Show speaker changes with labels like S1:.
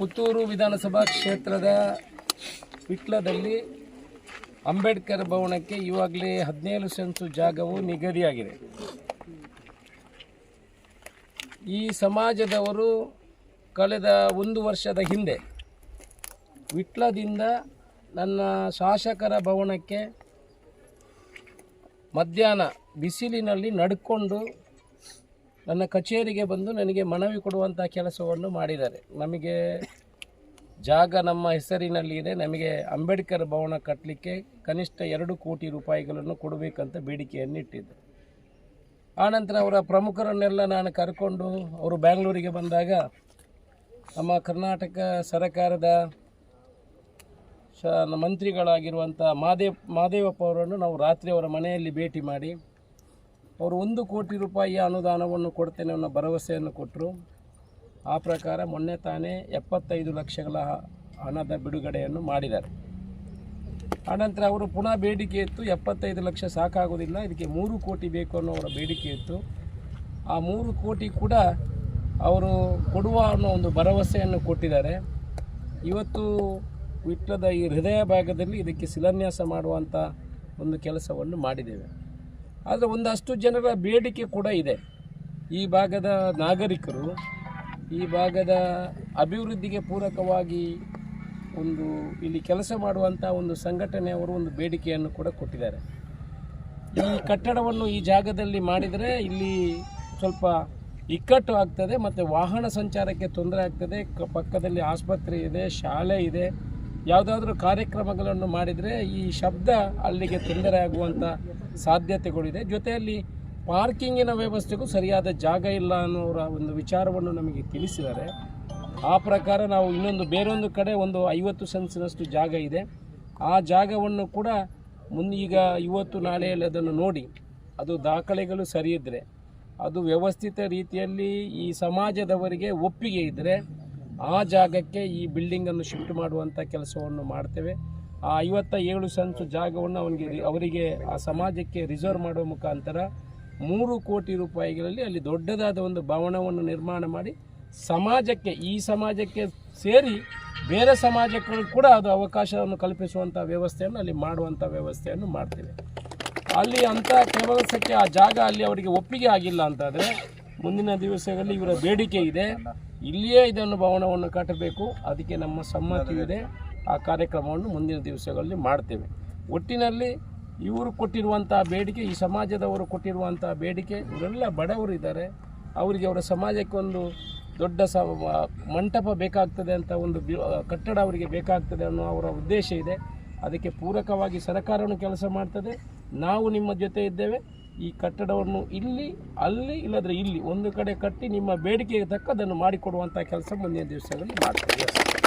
S1: ಪುತ್ತೂರು ವಿಧಾನಸಭಾ ಕ್ಷೇತ್ರದ ವಿಟ್ಲದಲ್ಲಿ ಅಂಬೇಡ್ಕರ್ ಭವನಕ್ಕೆ ಇವಾಗಲೇ ಹದಿನೇಳು ಸೆನ್ಸು ಜಾಗವು ನಿಗದಿಯಾಗಿದೆ. ಈ ಸಮಾಜದವರು ಕಳೆದ ಒಂದು ವರ್ಷದ ಹಿಂದೆ ವಿಟ್ಲದಿಂದ ನನ್ನ ಶಾಸಕರ ಭವನಕ್ಕೆ ಮಧ್ಯಾಹ್ನ ಬಿಸಿಲಿನಲ್ಲಿ ನಡ್ಕೊಂಡು ನನ್ನ ಕಚೇರಿಗೆ ಬಂದು ನನಗೆ ಮನವಿ ಕೊಡುವಂಥ ಕೆಲಸವನ್ನು ಮಾಡಿದ್ದಾರೆ. ನಮಗೆ ಜಾಗ ನಮ್ಮ ಹೆಸರಿನಲ್ಲಿ ಇದೆ. ನಮಗೆ ಅಂಬೇಡ್ಕರ್ ಭವನ ಕಟ್ಟಲಿಕ್ಕೆ ಕನಿಷ್ಠ ಎರಡು ಕೋಟಿ ರೂಪಾಯಿಗಳನ್ನು ಕೊಡಬೇಕಂತ ಬೇಡಿಕೆಯನ್ನು ಇಟ್ಟಿದ್ದೆ. ಆನಂತರ ಅವರ ಪ್ರಮುಖರನ್ನೆಲ್ಲ ನಾನು ಕರ್ಕೊಂಡು ಅವರು ಬ್ಯಾಂಗ್ಳೂರಿಗೆ ಬಂದಾಗ ನಮ್ಮ ಕರ್ನಾಟಕ ಸರ್ಕಾರದ ಮಂತ್ರಿಗಳಾಗಿರುವಂಥ ಮಾದೇವ್ ಮಾದೇವಪ್ಪ ಅವರನ್ನು ನಾವು ರಾತ್ರಿ ಅವರ ಮನೆಯಲ್ಲಿ ಭೇಟಿ ಮಾಡಿ ಅವರು ಒಂದು ಕೋಟಿ ರೂಪಾಯಿಯ ಅನುದಾನವನ್ನು ಕೊಡ್ತೇನೆ ಅನ್ನೋ ಭರವಸೆಯನ್ನು ಕೊಟ್ಟರು. ಆ ಪ್ರಕಾರ ಮೊನ್ನೆ ತಾನೇ ಎಪ್ಪತ್ತೈದು ಲಕ್ಷಗಳ ಹಣದ ಬಿಡುಗಡೆಯನ್ನು ಮಾಡಿದ್ದಾರೆ. ಆನಂತರ ಅವರು ಪುನಃ ಬೇಡಿಕೆ ಇತ್ತು, ಎಪ್ಪತ್ತೈದು ಲಕ್ಷ ಸಾಕಾಗೋದಿಲ್ಲ, ಇದಕ್ಕೆ ಮೂರು ಕೋಟಿ ಬೇಕು ಅನ್ನೋ ಅವರ ಬೇಡಿಕೆ ಇತ್ತು. ಆ ಮೂರು ಕೋಟಿ ಕೂಡ ಅವರು ಕೊಡುವ ಅನ್ನೋ ಒಂದು ಭರವಸೆಯನ್ನು ಕೊಟ್ಟಿದ್ದಾರೆ. ಇವತ್ತು ವಿಟ್ಲದ ಈ ಹೃದಯ ಭಾಗದಲ್ಲಿ ಇದಕ್ಕೆ ಶಿಲಾನ್ಯಾಸ ಮಾಡುವಂಥ ಒಂದು ಕೆಲಸವನ್ನು ಮಾಡಿದ್ದೇವೆ. ಆದರೆ ಒಂದಷ್ಟು ಜನರ ಬೇಡಿಕೆ ಕೂಡ ಇದೆ. ಈ ಭಾಗದ ನಾಗರಿಕರು ಈ ಭಾಗದ ಅಭಿವೃದ್ಧಿಗೆ ಪೂರಕವಾಗಿ ಒಂದು ಇಲ್ಲಿ ಕೆಲಸ ಮಾಡುವಂಥ ಒಂದು ಸಂಘಟನೆಯವರು ಒಂದು ಬೇಡಿಕೆಯನ್ನು ಕೂಡ ಕೊಟ್ಟಿದ್ದಾರೆ. ಈ ಕಟ್ಟಡವನ್ನು ಈ ಜಾಗದಲ್ಲಿ ಮಾಡಿದರೆ ಇಲ್ಲಿ ಸ್ವಲ್ಪ ಇಕ್ಕಟ್ಟು ಆಗ್ತದೆ, ಮತ್ತು ವಾಹನ ಸಂಚಾರಕ್ಕೆ ತೊಂದರೆ ಆಗ್ತದೆ. ಪಕ್ಕದಲ್ಲಿ ಆಸ್ಪತ್ರೆ ಇದೆ, ಶಾಲೆ ಇದೆ. ಯಾವುದಾದ್ರೂ ಕಾರ್ಯಕ್ರಮಗಳನ್ನು ಮಾಡಿದರೆ ಈ ಶಬ್ದ ಅಲ್ಲಿಗೆ ತೊಂದರೆ ಆಗುವಂಥ ಸಾಧ್ಯತೆಗಳಿದೆ. ಜೊತೆಯಲ್ಲಿ ಪಾರ್ಕಿಂಗಿನ ವ್ಯವಸ್ಥೆಗೂ ಸರಿಯಾದ ಜಾಗ ಇಲ್ಲ ಅನ್ನೋರ ಒಂದು ವಿಚಾರವನ್ನು ನಮಗೆ ತಿಳಿಸಿದ್ದಾರೆ. ಆ ಪ್ರಕಾರ ನಾವು ಇನ್ನೊಂದು ಬೇರೊಂದು ಕಡೆ ಒಂದು ಐವತ್ತು ಸೆನ್ಸಿನಷ್ಟು ಜಾಗ ಇದೆ. ಆ ಜಾಗವನ್ನು ಕೂಡ ಮುಂದೀಗ ಇವತ್ತು ನಾಳೆಯಲ್ಲಿ ಅದನ್ನು ನೋಡಿ, ಅದು ದಾಖಲೆಗಳು ಸರಿಯಿದ್ದರೆ ಅದು ವ್ಯವಸ್ಥಿತ ರೀತಿಯಲ್ಲಿ ಈ ಸಮಾಜದವರಿಗೆ ಒಪ್ಪಿಗೆ ಇದ್ದರೆ ಆ ಜಾಗಕ್ಕೆ ಈ ಬಿಲ್ಡಿಂಗನ್ನು ಶಿಫ್ಟ್ ಮಾಡುವಂಥ ಕೆಲಸವನ್ನು ಮಾಡ್ತೇವೆ. ಆ ಐವತ್ತ ಏಳು ಸಂಚು ಜಾಗವನ್ನು ಅವನಿಗೆ ಅವರಿಗೆ ಆ ಸಮಾಜಕ್ಕೆ ರಿಸರ್ವ್ ಮಾಡುವ ಮುಖಾಂತರ ಮೂರು ಕೋಟಿ ರೂಪಾಯಿಗಳಲ್ಲಿ ಅಲ್ಲಿ ದೊಡ್ಡದಾದ ಒಂದು ಭವನವನ್ನು ನಿರ್ಮಾಣ ಮಾಡಿ ಸಮಾಜಕ್ಕೆ, ಈ ಸಮಾಜಕ್ಕೆ ಸೇರಿ ಬೇರೆ ಸಮಾಜಕ್ಕೂ ಕೂಡ ಅದು ಅವಕಾಶವನ್ನು ಕಲ್ಪಿಸುವಂಥ ವ್ಯವಸ್ಥೆಯನ್ನು ಅಲ್ಲಿ ಮಾಡುವಂಥ ವ್ಯವಸ್ಥೆಯನ್ನು ಮಾಡ್ತೇವೆ. ಅಲ್ಲಿ ಅಂಥ ಕೆಲಸಕ್ಕೆ ಆ ಜಾಗ ಅಲ್ಲಿ ಅವರಿಗೆ ಒಪ್ಪಿಗೆ ಆಗಿಲ್ಲ ಅಂತಾದರೆ ಮುಂದಿನ ದಿವಸಗಳಲ್ಲಿ ಇವರ ಬೇಡಿಕೆ ಇದೆ. ಇಲ್ಲಿಯೇ ಇದನ್ನು ಭವನವನ್ನು ಕಟ್ಟಬೇಕು. ಅದಕ್ಕೆ ನಮ್ಮ ಸಮ್ಮತಿ ಇದೆ. ಆ ಕಾರ್ಯಕ್ರಮವನ್ನು ಮುಂದಿನ ದಿವಸಗಳಲ್ಲಿ ಮಾಡ್ತೇವೆ. ಒಟ್ಟಿನಲ್ಲಿ ಇವರು ಕೊಟ್ಟಿರುವಂಥ ಬೇಡಿಕೆ, ಈ ಸಮಾಜದವರು ಕೊಟ್ಟಿರುವಂಥ ಬೇಡಿಕೆ, ಇವರೆಲ್ಲ ಬಡವರು ಇದ್ದಾರೆ. ಅವರಿಗೆ ಅವರ ಸಮಾಜಕ್ಕೊಂದು ದೊಡ್ಡ ಸ ಮಂಟಪ ಬೇಕಾಗ್ತದೆ ಅಂತ ಒಂದು ಕಟ್ಟಡ ಅವರಿಗೆ ಬೇಕಾಗ್ತದೆ ಅನ್ನೋ ಅವರ ಉದ್ದೇಶ ಇದೆ. ಅದಕ್ಕೆ ಪೂರಕವಾಗಿ ಸರ್ಕಾರವನ್ನು ಕೆಲಸ ಮಾಡ್ತದೆ. ನಾವು ನಿಮ್ಮ ಜೊತೆ ಇದ್ದೇವೆ. ಈ ಕಟ್ಟಡವನ್ನು ಇಲ್ಲಿ, ಅಲ್ಲಿ, ಇಲ್ಲದ್ರೆ ಇಲ್ಲಿ ಒಂದು ಕಡೆ ಕಟ್ಟಿ ನಿಮ್ಮ ಬೇಡಿಕೆಗೆ ತಕ್ಕ ಅದನ್ನು ಮಾಡಿಕೊಡುವಂಥ ಕೆಲಸ ಮುಂದಿನ ದಿವಸಗಳಲ್ಲಿ ಮಾಡ್ತೇವೆ.